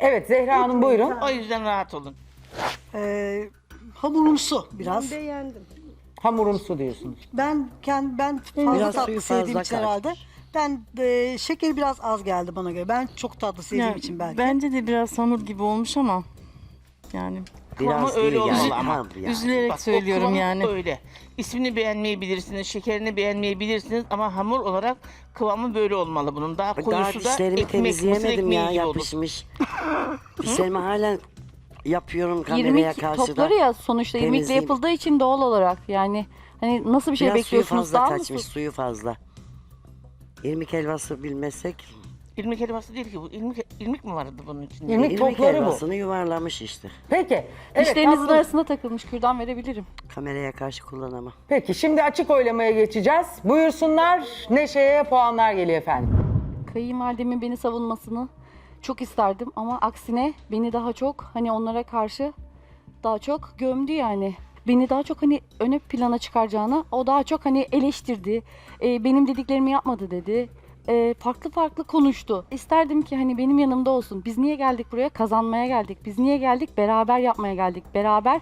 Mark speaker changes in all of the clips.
Speaker 1: Evet Zehra Hanım buyurun.
Speaker 2: O yüzden rahat olun.
Speaker 3: Ee, hamurumsu biraz.
Speaker 4: Beğendim.
Speaker 1: Hamurumsu diyorsunuz.
Speaker 3: Ben kend, ben fazla
Speaker 5: Biraz
Speaker 3: tatlı sevdiğim
Speaker 5: fazla
Speaker 3: için herhalde. Ben e, şekeri biraz az geldi bana göre. Ben çok tatlı sevdiğim için belki.
Speaker 6: Bence de biraz hamur gibi olmuş ama yani
Speaker 2: Kıvamı
Speaker 5: Biraz
Speaker 2: öyle
Speaker 5: değil
Speaker 2: olmalı
Speaker 5: yani.
Speaker 2: ama.
Speaker 5: Yani.
Speaker 6: üzülerek
Speaker 2: Bak, o
Speaker 6: söylüyorum
Speaker 2: kıvamı
Speaker 6: yani.
Speaker 2: Öyle. İsmini beğenmeyebilirsiniz, şekerini beğenmeyebilirsiniz ama hamur olarak kıvamı böyle olmalı bunun. Daha
Speaker 5: Daha
Speaker 2: koyusu da
Speaker 5: dişlerimi
Speaker 2: ekmek, mısır
Speaker 5: temizleyemedim ya
Speaker 2: gibi olur.
Speaker 5: yapışmış. dişlerimi hala yapıyorum kameraya
Speaker 7: İrmik
Speaker 5: karşı da.
Speaker 7: topları ya sonuçta irmikle
Speaker 5: temizleyeyim.
Speaker 7: yapıldığı için doğal olarak yani hani nasıl bir şey
Speaker 5: Biraz suyu
Speaker 7: bekliyorsunuz
Speaker 5: fazla
Speaker 7: daha
Speaker 5: kaçmış,
Speaker 7: mı?
Speaker 5: suyu fazla. İrmik helvası bilmesek,
Speaker 2: İrmik helvası değil ki bu. İrmik, irmik mi vardı bunun içinde?
Speaker 1: İrmik
Speaker 5: irmik
Speaker 1: topları bu.
Speaker 5: helvasını yuvarlamış işte.
Speaker 1: Peki. Evet,
Speaker 7: Dişlerinizin
Speaker 1: tatlı-
Speaker 7: arasına takılmış kürdan verebilirim.
Speaker 5: Kameraya karşı kullanamam.
Speaker 1: Peki şimdi açık oylamaya geçeceğiz. Buyursunlar. Neşe'ye puanlar geliyor efendim.
Speaker 7: Kayınvalidemin beni savunmasını çok isterdim ama aksine beni daha çok hani onlara karşı daha çok gömdü yani. Beni daha çok hani öne plana çıkaracağına o daha çok hani eleştirdi. Ee, benim dediklerimi yapmadı dedi. Ee, farklı farklı konuştu. İsterdim ki hani benim yanımda olsun. Biz niye geldik buraya? Kazanmaya geldik. Biz niye geldik? Beraber yapmaya geldik. Beraber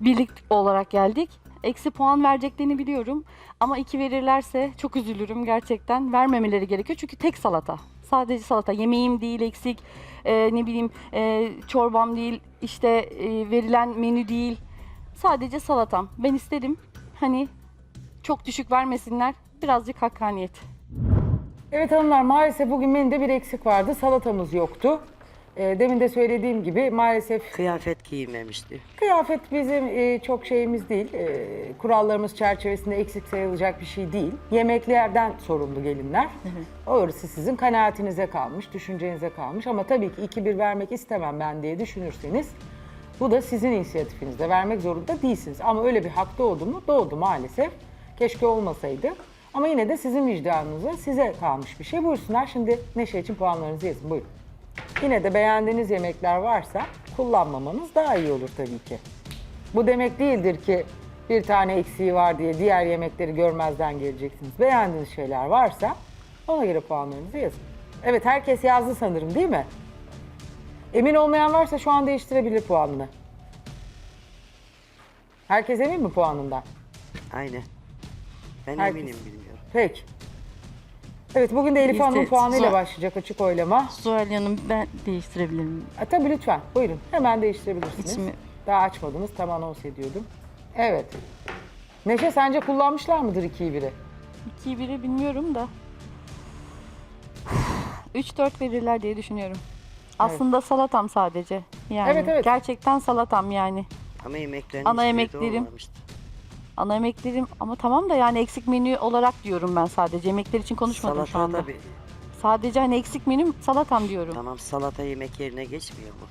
Speaker 7: birlik olarak geldik. Eksi puan vereceklerini biliyorum. Ama iki verirlerse çok üzülürüm gerçekten. Vermemeleri gerekiyor çünkü tek salata. Sadece salata. Yemeğim değil eksik. Ee, ne bileyim e, çorbam değil. işte e, verilen menü değil. Sadece salatam. Ben istedim hani çok düşük vermesinler. Birazcık hakkaniyet.
Speaker 1: Evet hanımlar maalesef bugün menüde bir eksik vardı. Salatamız yoktu. Ee, demin de söylediğim gibi maalesef
Speaker 5: Kıyafet giymemişti.
Speaker 1: kıyafet bizim e, çok şeyimiz değil. E, kurallarımız çerçevesinde eksik sayılacak bir şey değil. Yemeklerden sorumlu gelinler. Orası sizin kanaatinize kalmış, düşüncenize kalmış. Ama tabii ki 2-1 vermek istemem ben diye düşünürseniz bu da sizin inisiyatifinizde. Vermek zorunda değilsiniz. Ama öyle bir hak doğdu mu? Doğdu maalesef. Keşke olmasaydı. Ama yine de sizin vicdanınıza size kalmış bir şey. Buyursunlar şimdi Neşe için puanlarınızı yazın. Buyurun. Yine de beğendiğiniz yemekler varsa kullanmamanız daha iyi olur tabii ki. Bu demek değildir ki bir tane eksiği var diye diğer yemekleri görmezden geleceksiniz. Beğendiğiniz şeyler varsa ona göre puanlarınızı yazın. Evet herkes yazdı sanırım değil mi? Emin olmayan varsa şu an değiştirebilir puanını. Herkes emin mi puanından?
Speaker 5: Aynen. Ben
Speaker 1: Herkes.
Speaker 5: eminim bilmiyorum.
Speaker 1: Peki. Evet bugün de Elif
Speaker 6: İşte
Speaker 1: Hanım'ın puanıyla
Speaker 6: Zuhal-
Speaker 1: başlayacak açık oylama.
Speaker 6: Zuhal Hanım ben değiştirebilirim.
Speaker 1: E, tabii lütfen buyurun hemen değiştirebilirsiniz.
Speaker 6: İçimi-
Speaker 1: Daha açmadınız tam anons ediyordum. Evet. Neşe sence kullanmışlar mıdır 2'yi 1'i?
Speaker 7: 2'yi 1'i bilmiyorum da. 3-4 verirler diye düşünüyorum. Aslında salatam sadece. Yani
Speaker 1: Evet, evet.
Speaker 7: gerçekten salatam yani.
Speaker 5: Ama yemeklerin
Speaker 7: Ana
Speaker 5: hiçbiri de
Speaker 7: yemeklerim.
Speaker 5: olmamıştı.
Speaker 7: Ana yemeklerim ama tamam da yani eksik menü olarak diyorum ben sadece. Yemekler için konuşmadım
Speaker 5: Salata
Speaker 7: şu anda.
Speaker 5: da bir,
Speaker 7: Sadece hani eksik menüm salatam diyorum.
Speaker 5: tamam salata yemek yerine geçmiyor mu?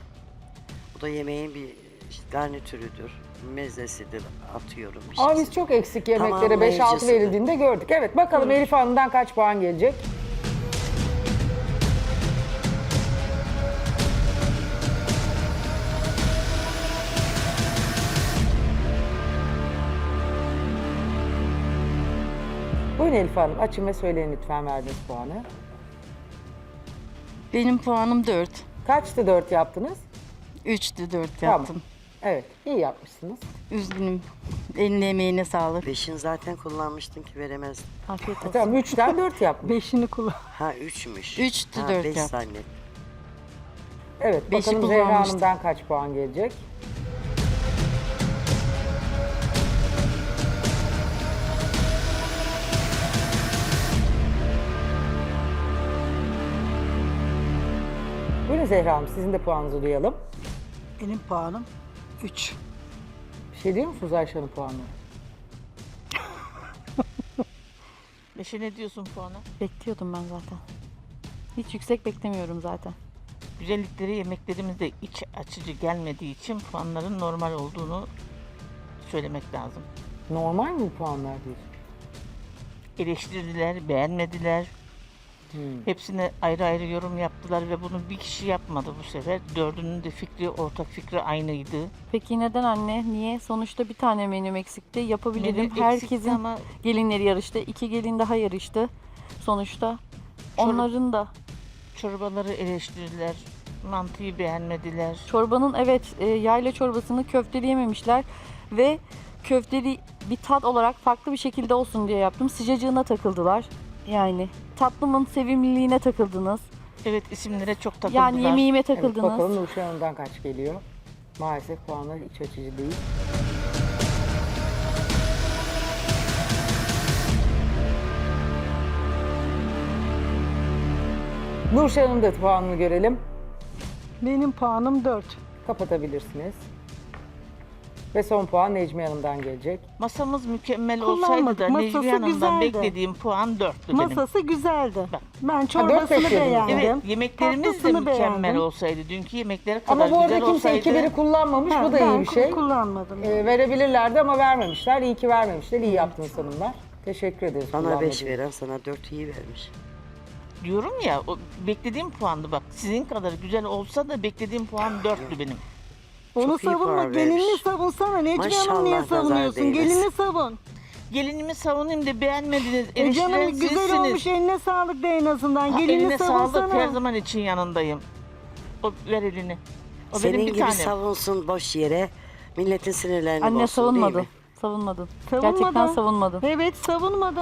Speaker 5: Bu da yemeğin bir işte garnitürüdür, mezesidir, atıyorum işte.
Speaker 1: Ama biz çok eksik yemeklere 5-6
Speaker 5: Tamamlayıcısıdır.
Speaker 1: verildiğinde gördük. Evet bakalım Elif Hanım'dan kaç puan gelecek? Buyurun Elif Hanım açın ve söyleyin lütfen verdiğiniz puanı.
Speaker 6: Benim puanım 4.
Speaker 1: Kaçtı 4 yaptınız?
Speaker 6: 3'tü 4
Speaker 1: Tamam.
Speaker 6: yaptım.
Speaker 1: Evet iyi yapmışsınız.
Speaker 6: Üzgünüm. Eline emeğine sağlık.
Speaker 5: Beşin zaten kullanmıştın ki veremezdim.
Speaker 7: Afiyet olsun.
Speaker 1: Tamam 3'ten 4 yapmış.
Speaker 7: Beşini kullan.
Speaker 5: Ha üçmüş.
Speaker 6: Üçtü,
Speaker 5: ha,
Speaker 6: dört
Speaker 5: beş
Speaker 6: yaptım.
Speaker 1: Evet
Speaker 6: Beşi
Speaker 1: bakalım Zehra
Speaker 6: kullanmıştım.
Speaker 1: Hanım'dan kaç puan gelecek? Buyurun Zehra Hanım sizin de puanınızı duyalım.
Speaker 3: Benim puanım 3.
Speaker 1: Bir şey diyor musunuz Ayşe'nin puanına?
Speaker 2: Neşe ne diyorsun puana?
Speaker 7: Bekliyordum ben zaten. Hiç yüksek beklemiyorum zaten.
Speaker 2: Güzellikleri yemeklerimizde iç açıcı gelmediği için puanların normal olduğunu söylemek lazım.
Speaker 1: Normal mi puanlar diyorsun?
Speaker 2: Eleştirdiler, beğenmediler.
Speaker 1: Hmm.
Speaker 2: Hepsine ayrı ayrı yorum yaptılar ve bunu bir kişi yapmadı bu sefer. Dördünün de fikri, ortak fikri aynıydı.
Speaker 7: Peki neden anne? Niye? Sonuçta bir tane menüm eksikti. Yapabilirim.
Speaker 2: Menü eksikti
Speaker 7: Herkesin
Speaker 2: ama
Speaker 7: gelinleri yarıştı. İki gelin daha yarıştı. Sonuçta onların da
Speaker 2: çorbaları eleştirdiler. Mantıyı beğenmediler.
Speaker 7: Çorbanın evet e, yayla çorbasını köfteli yememişler ve köfteli bir tat olarak farklı bir şekilde olsun diye yaptım. Sıcacığına takıldılar. Yani tatlımın sevimliliğine takıldınız.
Speaker 2: Evet isimlere çok takıldılar.
Speaker 7: Yani yemeğime
Speaker 1: Evet,
Speaker 7: takıldınız.
Speaker 1: bakalım Nurşen Hanım'dan kaç geliyor? Maalesef puanlar iç açıcı değil. Nurşen Hanım da puanını görelim.
Speaker 3: Benim puanım 4.
Speaker 1: Kapatabilirsiniz. Ve son puan Necmi Hanım'dan gelecek.
Speaker 2: Masamız mükemmel olsaydı
Speaker 3: Kullanmadık.
Speaker 2: da
Speaker 3: Masası
Speaker 2: Necmi Hanım'dan
Speaker 3: güzeldi.
Speaker 2: beklediğim puan 4'tü benim.
Speaker 3: Masası güzeldi.
Speaker 2: Bak.
Speaker 3: Ben
Speaker 1: dört
Speaker 3: çorbasını
Speaker 1: bekliyordunuz
Speaker 3: beğendim.
Speaker 2: Evet yemeklerimiz de
Speaker 3: Tatlısını
Speaker 2: mükemmel
Speaker 3: beğendim.
Speaker 2: olsaydı. Dünkü yemekleri kadar
Speaker 1: Ama bu arada
Speaker 2: güzel
Speaker 1: kimse
Speaker 2: olsaydı.
Speaker 1: iki biri kullanmamış.
Speaker 3: Ha,
Speaker 1: bu da
Speaker 3: ben
Speaker 1: iyi bir şey.
Speaker 3: kullanmadım.
Speaker 1: Ee, verebilirlerdi ama vermemişler. İyi ki vermemişler. İyi yaptınız hanımlar. Teşekkür ederiz.
Speaker 5: Sana 5
Speaker 1: kullanmadığınız
Speaker 5: veren sana 4 iyi vermiş.
Speaker 2: Diyorum ya o beklediğim puandı bak. Sizin kadar güzel olsa da beklediğim puan 4'tü benim.
Speaker 3: Onu
Speaker 5: çok iyi
Speaker 3: savunma. Gelinini
Speaker 5: vermiş.
Speaker 3: savunsana. Necmi Hanım niye
Speaker 5: Maşallah, nazar
Speaker 3: savunuyorsun?
Speaker 5: değmesin.
Speaker 3: Gelinini savun.
Speaker 2: Gelinimi savunayım da beğenmediniz.
Speaker 3: E canım güzel
Speaker 2: sizsiniz.
Speaker 3: olmuş eline sağlık de en azından.
Speaker 2: Ha,
Speaker 3: Gelinini
Speaker 2: eline sağlık her
Speaker 3: savunsana.
Speaker 2: zaman için yanındayım. O ver elini. O
Speaker 5: Senin
Speaker 2: benim bir
Speaker 5: gibi
Speaker 2: tanem.
Speaker 5: savunsun boş yere. Milletin sinirlerini
Speaker 7: Anne
Speaker 5: bozsun değil
Speaker 7: savunmadı.
Speaker 5: mi?
Speaker 7: Savunmadın.
Speaker 3: Savunmadı.
Speaker 7: Gerçekten savunmadın.
Speaker 3: Evet savunmadı.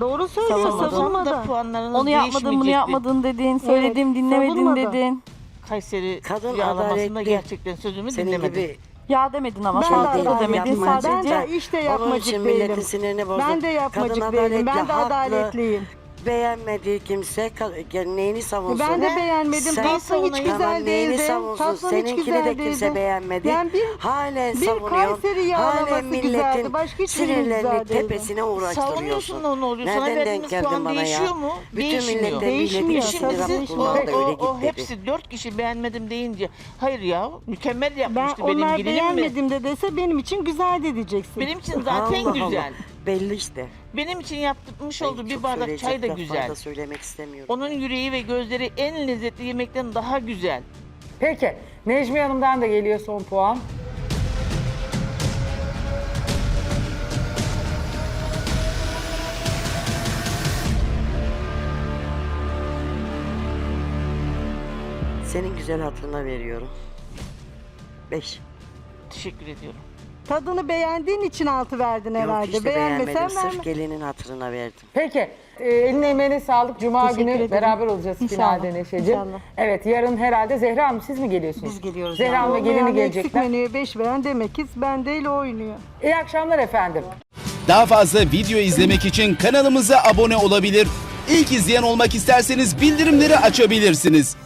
Speaker 3: Doğru söylüyor
Speaker 7: Savunmadı.
Speaker 2: Da
Speaker 3: savunmadı.
Speaker 2: puanlarınız
Speaker 7: Onu yapmadın, bunu
Speaker 2: değişmeyecekti.
Speaker 7: yapmadın dedin. Söyledim, dinlemedin
Speaker 3: savunmadı.
Speaker 7: dedin.
Speaker 2: Kayseri
Speaker 5: Kadın
Speaker 2: yağlamasında
Speaker 5: adaletli.
Speaker 2: gerçekten sözümü
Speaker 5: Senin
Speaker 2: dinlemedin.
Speaker 5: gibi
Speaker 7: Ya demedin ama
Speaker 3: Ben de adaletli
Speaker 7: demedin.
Speaker 3: yapmacık.
Speaker 7: Sadece
Speaker 3: Ben de işte
Speaker 5: Onun
Speaker 3: yapmacık
Speaker 5: için
Speaker 3: değilim.
Speaker 5: milletin sinirini bozdu.
Speaker 3: Ben de yapmacık
Speaker 5: Kadın
Speaker 3: değilim. Ben
Speaker 5: adaletli,
Speaker 3: de
Speaker 5: haklı.
Speaker 3: adaletliyim.
Speaker 5: Beğenmediği kimse ka- neyini savunsun.
Speaker 3: Ben de beğenmedim.
Speaker 5: Sen-
Speaker 3: Tatlın hiç güzel
Speaker 5: Tamam neyini
Speaker 3: değildi.
Speaker 5: savunsun.
Speaker 3: Tatlın hiç
Speaker 5: Seninkini
Speaker 3: güzel
Speaker 5: de kimse
Speaker 3: değildi.
Speaker 5: beğenmedi.
Speaker 3: Yani bir,
Speaker 5: Halen
Speaker 3: bir
Speaker 5: savunuyorsun.
Speaker 3: Kayseri yağlaması
Speaker 5: Halen milletin
Speaker 3: güzeldi. Başka hiçbiri güzel
Speaker 5: sinirlerini
Speaker 3: değildi.
Speaker 5: tepesine uğraştırıyorsun.
Speaker 2: Savunuyorsun da ne oluyor? Sana
Speaker 5: Nereden
Speaker 2: verdiğimiz
Speaker 5: denk geldin
Speaker 2: puan
Speaker 5: bana ya?
Speaker 2: değişiyor mu?
Speaker 5: Bütün
Speaker 2: Değişmiyor.
Speaker 5: millete
Speaker 3: Değişmiyor,
Speaker 5: milletin
Speaker 2: Şimdi
Speaker 5: siniri
Speaker 2: siz o,
Speaker 5: da öyle
Speaker 2: o,
Speaker 5: git
Speaker 2: o
Speaker 5: dedi.
Speaker 2: hepsi dört kişi beğenmedim deyince hayır ya mükemmel
Speaker 3: Ben
Speaker 2: yapmıştı benim
Speaker 3: onlar
Speaker 2: gelinim mi?
Speaker 3: beğenmedim de dese benim için güzel de diyeceksin.
Speaker 2: Benim için zaten
Speaker 5: Allah
Speaker 2: güzel.
Speaker 5: Belli işte.
Speaker 2: Benim için yapmış
Speaker 5: Ben
Speaker 2: olduğu bir
Speaker 5: çok
Speaker 2: bardak
Speaker 5: söyleyecek
Speaker 2: çay da
Speaker 5: laf
Speaker 2: güzel.
Speaker 5: fazla söylemek istemiyorum.
Speaker 2: Onun yüreği ve gözleri en lezzetli yemekten daha güzel.
Speaker 1: Peki. Necmi Hanım'dan da geliyor son puan.
Speaker 5: Senin güzel hatırına veriyorum. 5.
Speaker 2: Teşekkür ediyorum.
Speaker 3: Tadını beğendiğin için altı verdin
Speaker 5: Yok
Speaker 3: herhalde.
Speaker 5: işte
Speaker 3: Beğenmesen
Speaker 5: beğenmedim.
Speaker 3: verme.
Speaker 5: Sırf gelinin hatırına verdim.
Speaker 1: Peki. E, eline emeğine sağlık. Cuma
Speaker 7: Teşekkür
Speaker 1: günü
Speaker 7: ederim.
Speaker 1: beraber olacağız
Speaker 7: İnşallah,
Speaker 1: finalde Neşe'cim.
Speaker 7: inşallah.
Speaker 1: Evet yarın herhalde Zehra Hanım siz mi geliyorsunuz?
Speaker 3: Biz geliyoruz
Speaker 1: Zehra Hanım ve gelini
Speaker 3: Yani Eksik
Speaker 1: gelecekler.
Speaker 3: menüye 5 veren demek ki bendeyle oynuyor.
Speaker 1: İyi akşamlar efendim.
Speaker 4: Daha fazla video izlemek için kanalımıza abone olabilir. İlk izleyen olmak isterseniz bildirimleri açabilirsiniz.